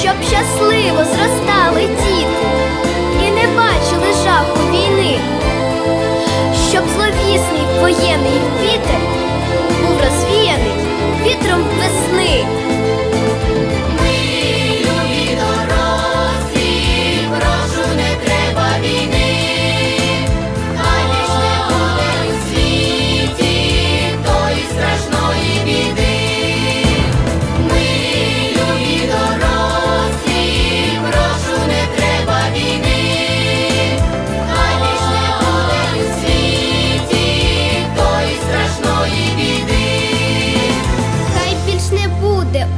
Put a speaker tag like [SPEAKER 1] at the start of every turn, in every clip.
[SPEAKER 1] щоб щасливо зростали діти і не бачили жаху війни, щоб зловісний воєнний вітер був розвіяний вітром весни.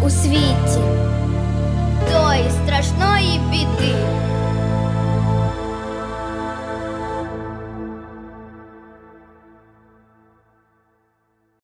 [SPEAKER 1] у світі тої страшної біди.